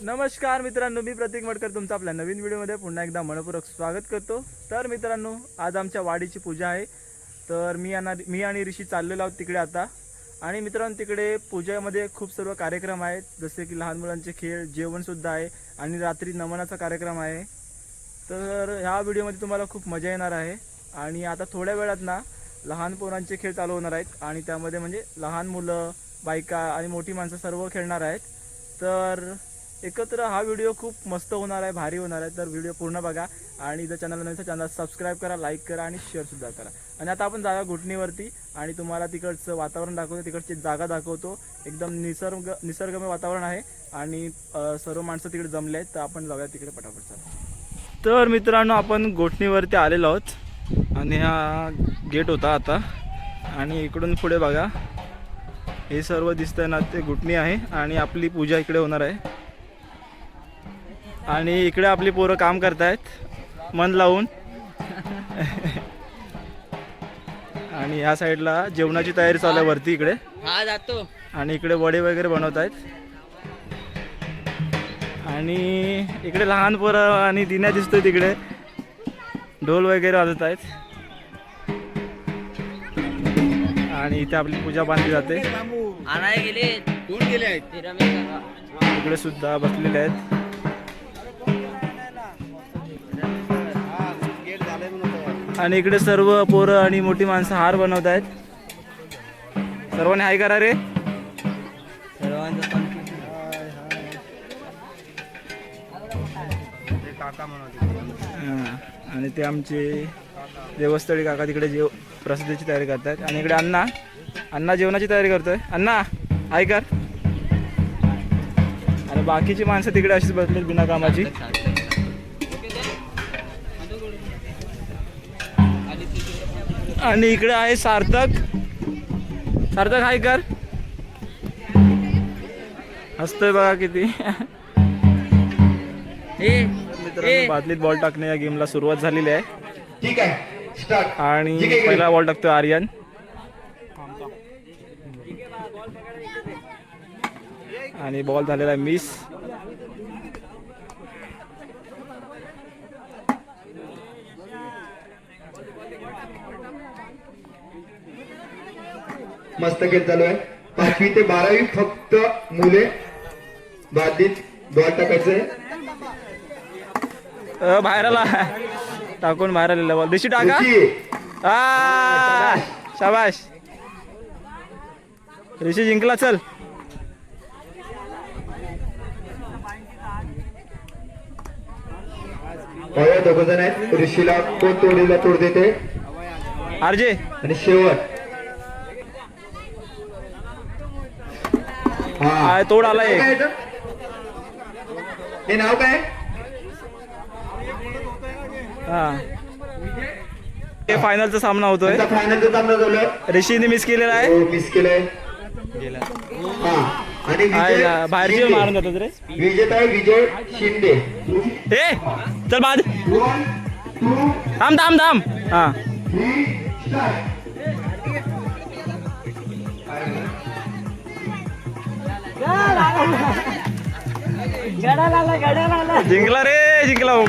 नमस्कार मित्रांनो मी प्रतीक मडकर तुमचं आपल्या नवीन व्हिडिओमध्ये पुन्हा एकदा मनपूर्वक स्वागत करतो. तर मित्रांनो आज आमच्या वाडीची पूजा आहे. तर मी आणि मी आणि ऋषी चाललेलो आहोत तिकडे आता. आणि मित्रांनो तिकडे पूजेमध्ये खूप सर्व कार्यक्रम आहेत. जसे की लहान मुलांचे खेळ जेवणसुद्धा आहे. आणि रात्री नमनाचा कार्यक्रम आहे. तर ह्या व्हिडिओमध्ये तुम्हाला खूप मजा येणार आहे. आणि आता थोड्या वेळात ना लहान पोरांचे खेळ चालू होणार आहेत. आणि त्यामध्ये म्हणजे लहान मुलं बायका आणि मोठी माणसं सर्व खेळणार आहेत. तर एकत्र हा व्हिडिओ खूप मस्त होणार आहे भारी होणार आहे. तर व्हिडिओ पूर्ण बघा. आणि जर चॅनल नसेल चॅनल सबस्क्राईब करा लाईक करा आणि शेअरसुद्धा करा. आणि आता आपण जागा घुटणीवरती आणि तुम्हाला तिकडचं वातावरण दाखवतो. तिकडची जागा दाखवतो. एकदम निसर्ग निसर्गमय वातावरण आहे. आणि सर्व माणसं तिकडे जमले आहेत. तर आपण जाऊया तिकडे पटापट चला. तर मित्रांनो आपण गोठणीवरती आलेलो आहोत. आणि हा गेट होता आता. आणि इकडून पुढे बघा. हे सर्व दिसतंय ना ते घुटणी आहे. आणि आपली पूजा इकडे होणार आहे. आणि इकडे आपली पोरं काम करतायत. मन लावून. आणि ह्या साईडला जेवणाची तयारी चालू आहे वरती इकडे. हा जातो. आणि इकडे वडे वगैरे बनवत आहेत आणि इकडे लहान पोरं आणि दिन्या दिसतोय तिकडे. ढोल वगैरे वाजत आहेत आणि इथे आपली पूजा बांधली जाते. आणाय गेले. कोण गेले आहेत? इकडे सुद्धा बसलेले आहेत. आणि इकडे सर्व पोरं आणि मोठी माणसं हार बनवत आहेत. सर्वांनी हाय करा रे. हां. आणि ते आमचे देवस्थळी काका तिकडे जेव प्रसादाची तयारी करतात आणि इकडे अण्णा अण्णा जेवणाची तयारी करतोय. अण्णा हाय कर. आणि बाकीची माणसं तिकडे अशीच बसलीत बिना कामाची. आणि इकडे आहे सार्थक. सार्थक हाय कर. हसतोय बघा किती. मित्रांनो बादलीत बॉल टाकणे या गेमला सुरुवात झालेली आहे. ठीक आहे. स्टार्ट आणि पहिला बॉल टाकतो आर्यन. आणि बॉल झालेला आहे मिस. मस्त खेळ चालू आहे. पाचवी ते बारावी फक्त मुले बादलीत बॉल टाकायचंय अ, बाहेर आला. टाकून बाहेर आलेला बॉल दिशी टाका. शाबाश. ऋषी जिंकला चल. दोघ जण आहेत. ऋषीला कोण तोडीला तोड देते? आरजे. आणि शेवट. हा तोड आला एक. काय याचं? हे नाव काय? हा. हे फायनलचा सामना होतोय. फायनलचा सामना चालू आहे ऋषीने मिस केलेला आहे. हो, मिस केलंय. हा. आणि आहे विजय ना, बाहेरची शिंदे. मारून जातात रे. विजेता आहे विजय शिंदे. ए चल बाद. वन टू थांब थांब थांब. हा. थ्री स्टार्ट जिंकला रे जिंकला हो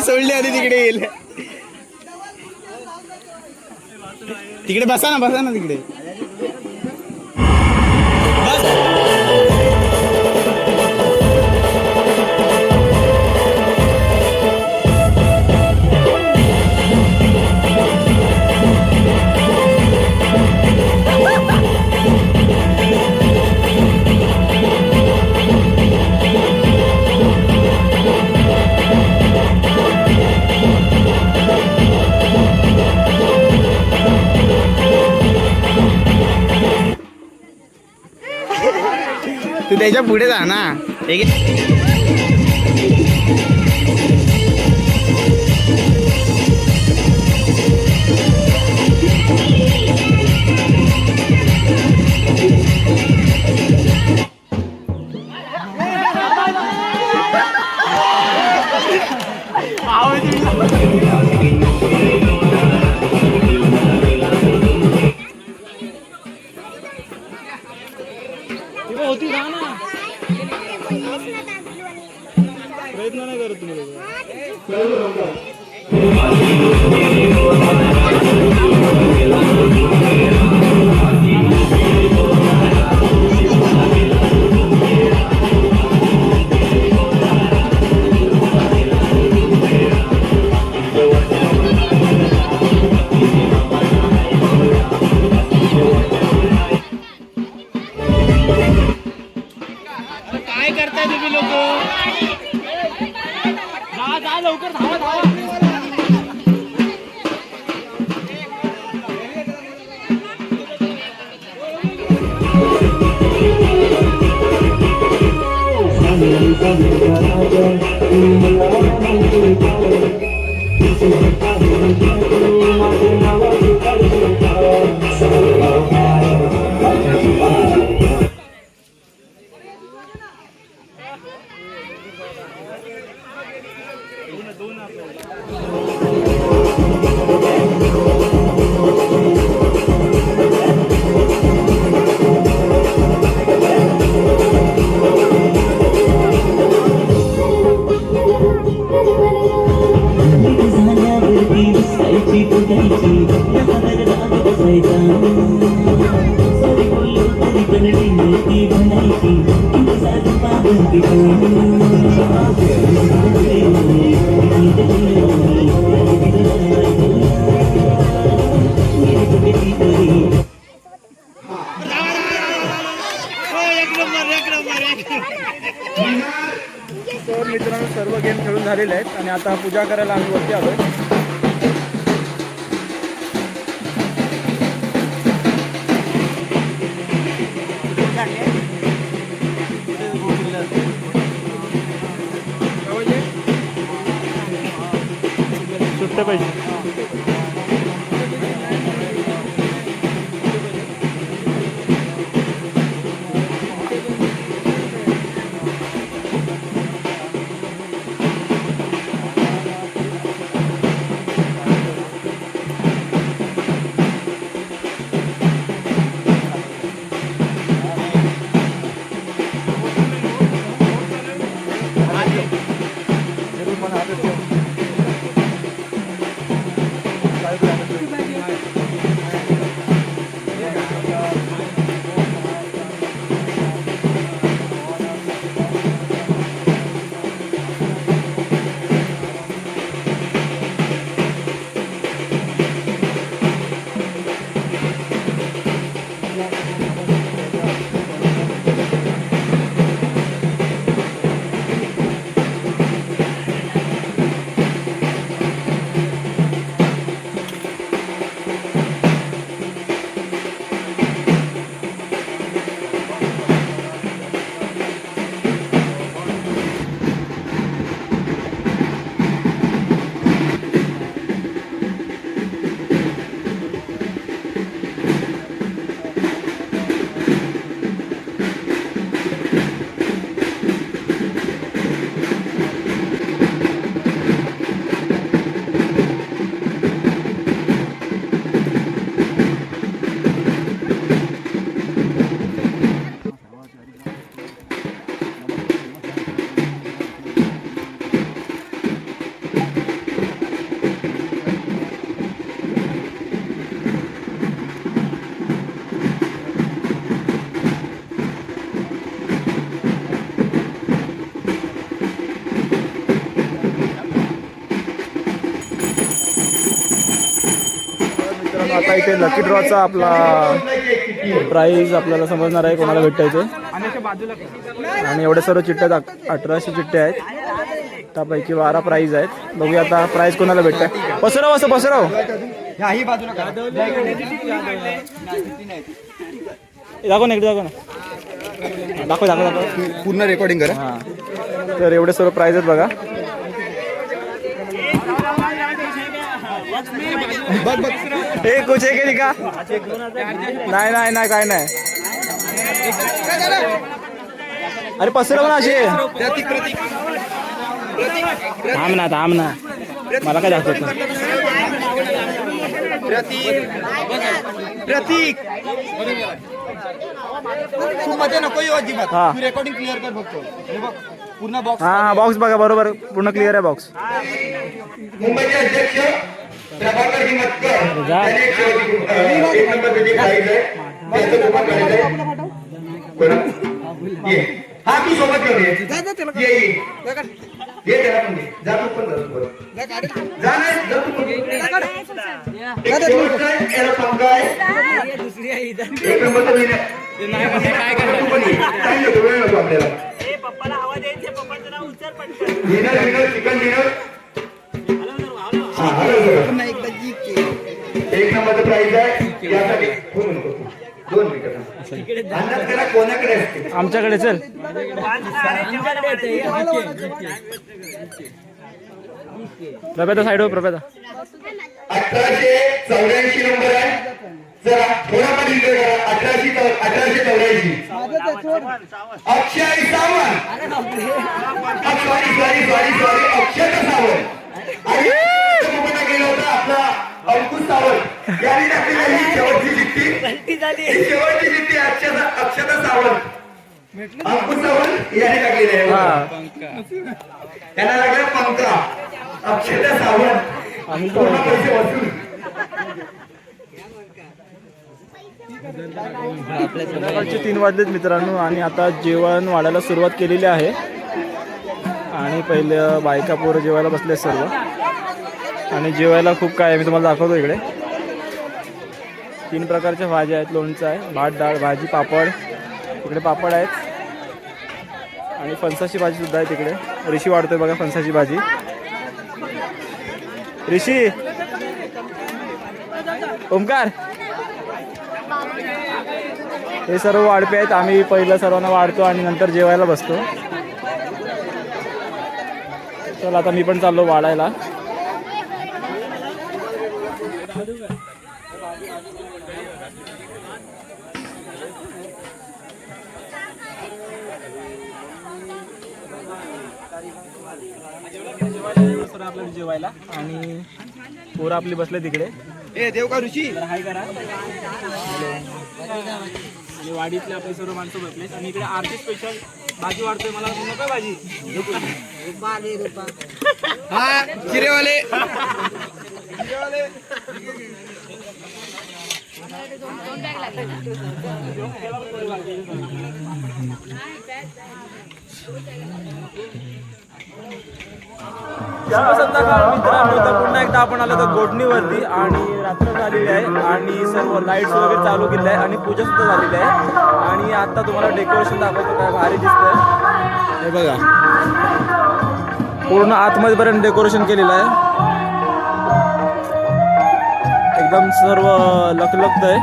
का सोडली आणि तिकडे गेले तिकडे बसा ना बसा ना तिकडे. तू त्याच्या पुढे जा ना लोकं. जा जा लवकर धावा धावा झाल्यावरती आणि आता पूजा करायला आम्ही वरती आलोय. सुट्टे पाहिजे आता इथे लकी ड्रॉचा आपला प्राईज आपल्याला समजणार आहे कोणाला भेटतं इथे आणि एवढे सर्व चिठ्ठ्या आहेत अठराशे चिठ्ठ्या आहेत. त्यापैकी बारा प्राईज आहेत. बघूया आता प्राईज कोणाला भेटतं पसराव असं पसराव दाखव ना इकडे दाखव ना. दाखव दाखव दाखव. पूर्ण रेकॉर्डिंग करा. हां. तर एवढे सर्व प्राईज आहेत बघा. ए कुछ आहे की का? नाही नाही नाही काय नाही. अरे पसरव ना असे थांब ना थांब ना. मला काय दाखवत नाही. प्रतीक. तू मध्ये नको येऊ अजिबात. हा. तू रेकॉर्डिंग क्लिअर कर फक्त. पूर्ण बॉक्स हा बॉक्स बघा बरोबर पूर्ण क्लिअर आहे बॉक्स मुंबईचे अध्यक्ष प्रभाकर हिमतकर. त्यांनी एक नंबर त्याची. हा तू सोबत घेऊन ये ये ये. त्याला पण घे. जा तू पण जा सोबत. जा नाही, जा तू पण. एक शेवटचा आहे, याला पंखा आहे. एक नंबरचा winner. तू पण ये. Time नको, वेळ नको आपल्याला डिनर डिनर चिकन डिनर एक नंबरचं प्राइस आहे. यासाठी. दोन मिनिटं अंदाज करा कोणाकडे असते? आमच्याकडे चल. प्रभेदा साईड हो प्रभेदा अठराशे चौऱ्याऐंशी नंबर आहे. जरा थोडा पण इकडे करा. अठराशे अठराशे चौऱ्याऐंशी. Akshay Sawant. Sorry sorry sorry sorry Akshay Sawant. होता आपला अंकुश सावंत. यांनी टाकलेली ही शेवटची चिठ्ठी. ही शेवटची चिठ्ठी अक्षता अक्षता सावंत. अंकुश सावंत यांनी टाकलेली आहे. हा. त्यांना लागला पंखा. अक्षता सावंत. पूर्ण पैसे वसूल. संध्याकाळचे तीन वाजलेत मित्रांनो आणि आता जेवण वाढायला सुरुवात केलेली आहे. आणि पहिले बायका पोरं जेवायला बसले सर्व. आणि जेवायला खूप काय आहे. मी तुम्हाला दाखवतो इकडे. तीन प्रकारच्या भाज्या आहेत. लोणचं आहे भात डाळ भाजी पापड. इकडे पापड आहेत. आणि फणसाची भाजी सुद्धा आहे तिकडे. ऋषी वाढतोय बघा फणसाची भाजी. ऋषी! ओमकार! हे सर्व वाढपे आहेत. आम्ही पहिलं सर्वांना वाढतो आणि नंतर जेवायला बसतो. चल आता मी पण चाललो वाढायला आपल्याला जेवायला आणि पोरं आपली बसले तिकडे. ए देव का ऋषी? हाय करा. आणि वाडीतले आपले सर्व माणसं बसले. आणि इकडे आरती स्पेशल भाजी वाढतोय मला. नको भाजी. हा जिरेवाले शुभ संध्याकाळ मित्रांनो तर पुन्हा एकदा आपण आलो तर गोडणीवरती आणि रात्र झालेली आहे आणि सर्व लाईट्स वगैरे चालू केले आहे आणि पूजा सुद्धा झालेली आहे. आणि आता तुम्हाला डेकोरेशन दाखवतो काय भारी दिसतंय. हे बघा. पूर्ण आतमध्येपर्यंत डेकोरेशन केलेलं आहे. एकदम सर्व लखलखत आहे.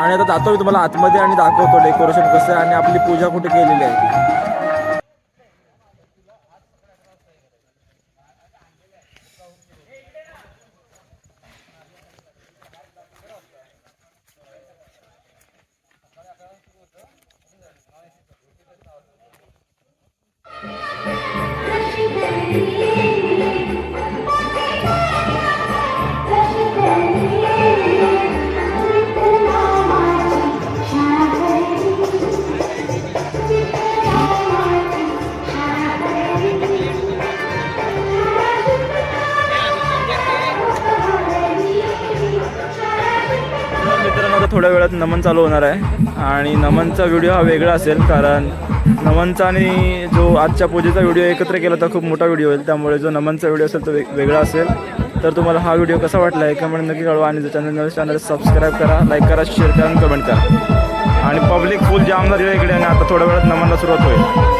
आणि आता जातो मी तुम्हाला आतमध्ये आणि दाखवतो डेकोरेशन कसं आहे आणि आपली पूजा कुठे केलेली आहे. थोड्या वेळात नमन चालू होणार आहे. आणि नमनचा व्हिडिओ हा वेगळा असेल कारण नमनचा आणि जो आजच्या पूजेचा व्हिडिओ एकत्र केला तर खूप मोठा व्हिडिओ होईल. त्यामुळे जो नमनचा व्हिडिओ असेल तो वेग वेगळा असेल. तर तुम्हाला हा व्हिडिओ कसा वाटला आहे कमेंट नक्की कळवा. आणि चॅनल नवीन चॅनल सबस्क्राईब करा लाईक करा शेअर करा आणि कमेंट करा. आणि पब्लिक फुल जाम झालेलं आहे इकडे आणि आता थोड्या वेळात नमनला सुरुवात होईल.